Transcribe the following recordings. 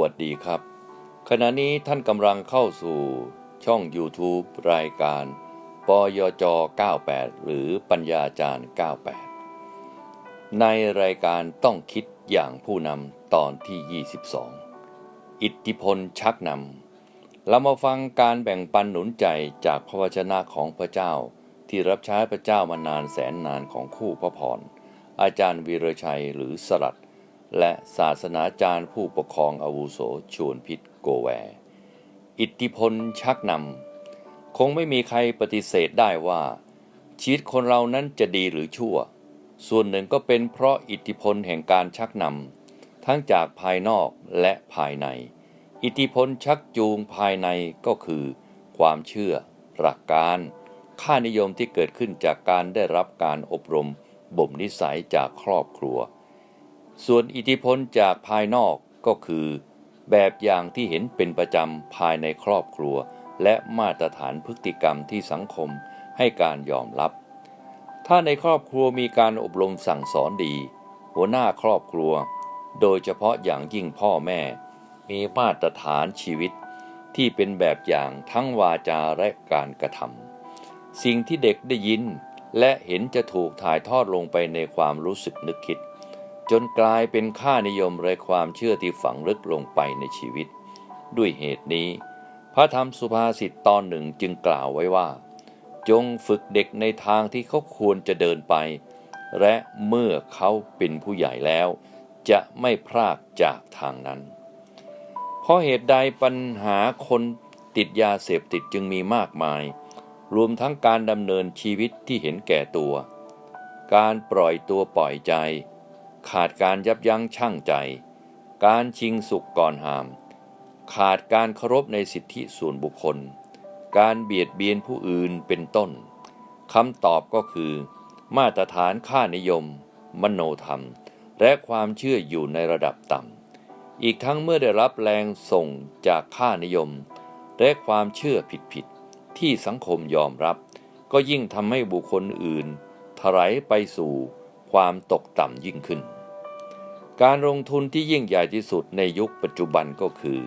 วัสดีครับ ขณะนี้ท่านกำลังเข้าสู่ช่อง YouTube รายการปยจ 98 หรือปัญญาจารย์ 98 ในรายการต้องคิดอย่างผู้นำตอนที่ 22 อิทธิพลชักนำเรามาฟังการแบ่งปันหนุนใจจากพระวจนะของพระเจ้า ที่รับใช้พระเจ้ามานานแสนนานของคู่พระพรอาจารย์วีรชัยหรือสลัด และศาสนาจารย์ผู้ปกครองอาวุโสชวนพิษโกแว อิทธิพลชักนำ คงไม่มีใครปฏิเสธได้ว่า ชีวิตคนเรานั้นจะดีหรือชั่ว ส่วนหนึ่งก็เป็นเพราะอิทธิพลแห่งการชักนำ ทั้งจากภายนอกและภายใน อิทธิพลชักจูงภายในก็คือ ความเชื่อ หลักการ ค่านิยมที่เกิดขึ้นจากการได้รับการอบรมบ่มนิสัยจากครอบครัว ส่วนอิทธิพลจากภายนอกก็คือ แบบอย่างที่เห็นเป็นประจำภายในครอบครัว และมาตรฐานพฤติกรรมที่สังคมให้การยอมรับ ถ้าในครอบครัวมีการอบรมสั่งสอนดี หัวหน้าครอบครัว โดยเฉพาะอย่างยิ่งพ่อแม่ มีมาตรฐานชีวิต ที่เป็นแบบอย่างทั้งวาจาและการกระทำสิ่งที่เด็กได้ยิน และเห็นจะถูกถ่ายทอดลงไปในความรู้สึกนึกคิด จนกลายเป็นค่านิยมและความเชื่อที่ฝังลึกลงไปในชีวิต ด้วยเหตุนี้ พระธรรมสุภาษิตตอนหนึ่งจึงกล่าวไว้ว่า จงฝึกเด็กในทางที่เขาควรจะเดินไป และเมื่อเขาเป็นผู้ใหญ่แล้ว จะไม่พลากจากทางนั้น เพราะเหตุใดปัญหาคนติดยาเสพติดจึงมีมากมาย รวมทั้งการดำเนินชีวิตที่เห็นแก่ตัว การปล่อยตัวปล่อยใจ ขาดการยับยั้งชั่งใจ การชิงสุขก่อนหาม ขาดการเคารพในสิทธิส่วนบุคคล การเบียดเบียนผู้อื่นเป็นต้นคำตอบก็คือ มาตรฐานค่านิยม มโนธรรม และความเชื่ออยู่ในระดับต่ำ อีกทั้งเมื่อได้รับแรงส่งจากค่านิยม และความเชื่อผิดๆที่สังคมยอมรับ ก็ยิ่งทำให้บุคคลอื่นถลายไปสู่ ความตกต่ำยิ่งขึ้น การลงทุนที่ยิ่งใหญ่ที่สุดในยุคปัจจุบันก็คือ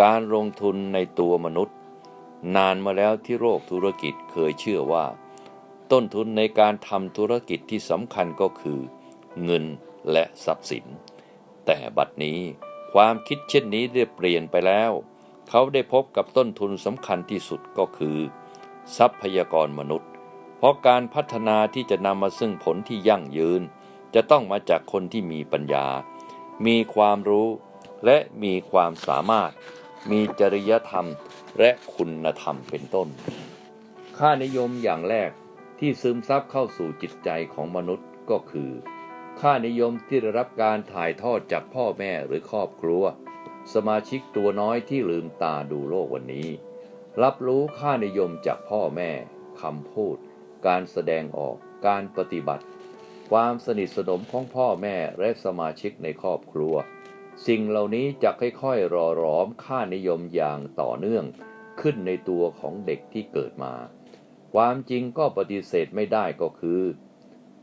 การลงทุนในตัวมนุษย์ นานมาแล้วที่โลกธุรกิจเคยเชื่อว่า ต้นทุนในการทำธุรกิจที่สำคัญก็คือ เงินและทรัพย์สิน แต่บัดนี้ความคิดเช่นนี้ได้เปลี่ยนไปแล้ว เขาได้พบกับต้นทุนสำคัญที่สุดก็คือ ทรัพยากรมนุษย์ เพราะการพัฒนาที่จะนำมาซึ่งผลที่ยั่งยืน จะต้องมาจากคนที่มีปัญญา มีความรู้และมีความสามารถ มีจริยธรรมและคุณธรรมเป็นต้น ค่านิยมอย่างแรกที่ซึมซับเข้าสู่จิตใจของมนุษย์ก็คือ ค่านิยมที่ได้รับการถ่ายทอดจากพ่อแม่หรือครอบครัว สมาชิกตัวน้อยที่ลืมตาดูโลกวันนี้ รับรู้ค่านิยมจากพ่อแม่คำพูด การแสดงออก การปฏิบัติ ความสนิทสนมของพ่อแม่และสมาชิกในครอบครัว สิ่งเหล่านี้จะค่อยๆรอหลอมค่านิยมอย่างต่อเนื่อง ขึ้นในตัวของเด็กที่เกิดมา ความจริงก็ปฏิเสธไม่ได้ก็คือ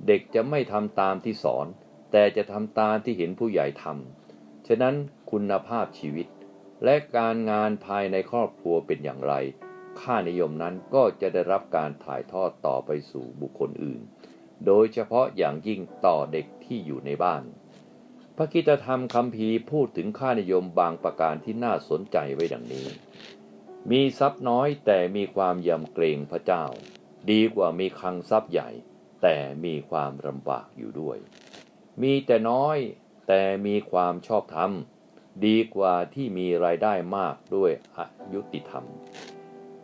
เด็กจะไม่ทำตามที่สอน แต่จะทำตามที่เห็นผู้ใหญ่ทำฉะนั้นคุณภาพชีวิต และการงานภายในครอบครัวเป็นอย่างไร ค่านิยมนั้นก็จะได้รับการถ่ายทอดต่อไปสู่บุคคลอื่น โดยเฉพาะอย่างยิ่งต่อเด็กที่อยู่ในบ้าน พระคิตธรรมคำพีร์พูดถึงค่านิยมบางประการที่น่าสนใจไว้ดังนี้ มีทรัพย์น้อยแต่มีความยำเกรงพระเจ้า ดีกว่ามีคลังทรัพย์ใหญ่ แต่มีความลำบากอยู่ด้วย มีแต่น้อยแต่มีความชอบธรรมดีกว่าที่มีรายได้มากด้วยอายุติธรรม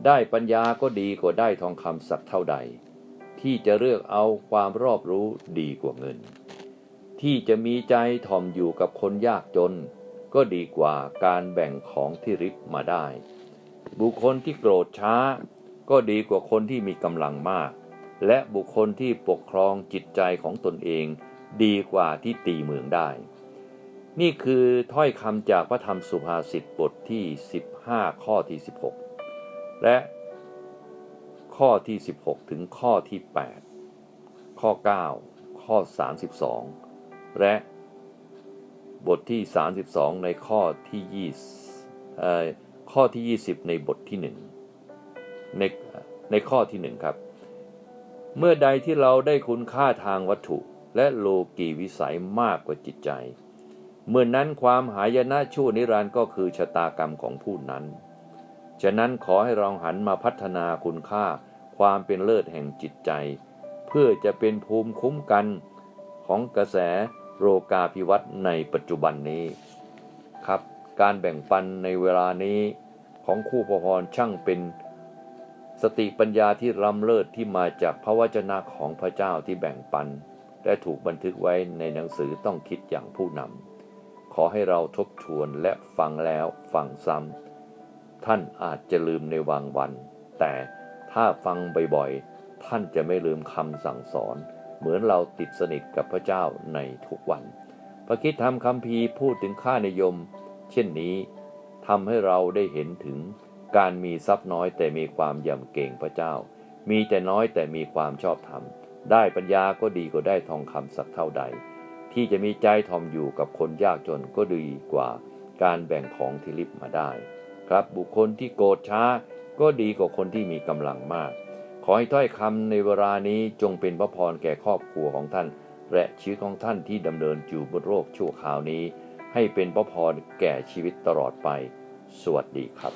ได้ปัญญาก็ดีกว่าได้ทองคำสักเท่าใด ที่จะเลือกเอาความรอบรู้ดีกว่าเงิน ที่จะมีใจถ่อมอยู่กับคนยากจน ก็ดีกว่าการแบ่งของที่ริบมาได้ บุคคลที่โกรธช้า ก็ดีกว่าคนที่มีกำลังมาก และบุคคลที่ปกครองจิตใจของตนเอง ดีกว่าที่ตีเมืองได้ นี่คือถ้อยคำจากพระธรรมสุภาษิตบทที่ 15 ข้อที่ 16 และข้อที่ 16 ถึงข้อที่ 8 ข้อ 9 ข้อ 32 และบทที่ 32 ในข้อที่ 20 ข้อที่ 20 ในบทที่ 1 ในในข้อที่ 1 ครับ เมื่อใดที่เราได้คุณค่าทางวัตถุและโลกีวิสัยมากกว่าจิตใจ เมื่อนนั้นความหายนะชั่วนิรันดร์ก็คือชะตากรรมของผู้นั้น ฉะนั้นขอให้เราหันมาพัฒนาคุณค่าความเป็นเลิศแห่งจิตใจ เพื่อจะเป็นภูมิคุ้มกันของกระแสโรกาภิวัตในปัจจุบันนี้ ครับ การแบ่งปันในเวลานี้ของคู่พระพรช่างเป็นสติปัญญาที่ล้ำเลิศที่มาจากพระวจนะของพระเจ้าที่แบ่งปัน และถูกบันทึกไว้ในหนังสือต้องคิดอย่างผู้นำขอให้เราทบทวนและฟังแล้วฟังซ้ำ ท่านอาจจะลืมในวางวัน แต่ถ้าฟังบ่อยๆ ท่านจะไม่ลืมคำสั่งสอน เหมือนเราติดสนิทกับพระเจ้าในทุกวัน พระคิดธรรมคำพีพูดถึงค่านิยม เช่นนี้ทำให้เราได้เห็นถึงการมีทรัพย์น้อยแต่มีความยำเกรงพระเจ้า มีแต่น้อยแต่มีความชอบธรรม ได้ปัญญาก็ดีกว่าได้ทองคำสักเท่าใด ที่จะมีใจทอมอยู่กับคนยากจนก็ดีกว่าการแบ่งของที่ลิบมาได้ ครับ บุคคลที่โกรธช้า ก็ดีกว่าคนที่มีกำลังมาก ขอให้ถ้อยคำในเวลานี้จงเป็นพระพรแก่ครอบครัวของท่าน และชีวิตของท่านที่ดำเนินอยู่บนโลกชั่วคราวนี้ ให้เป็นพระพรแก่ชีวิตตลอดไป สวัสดีครับ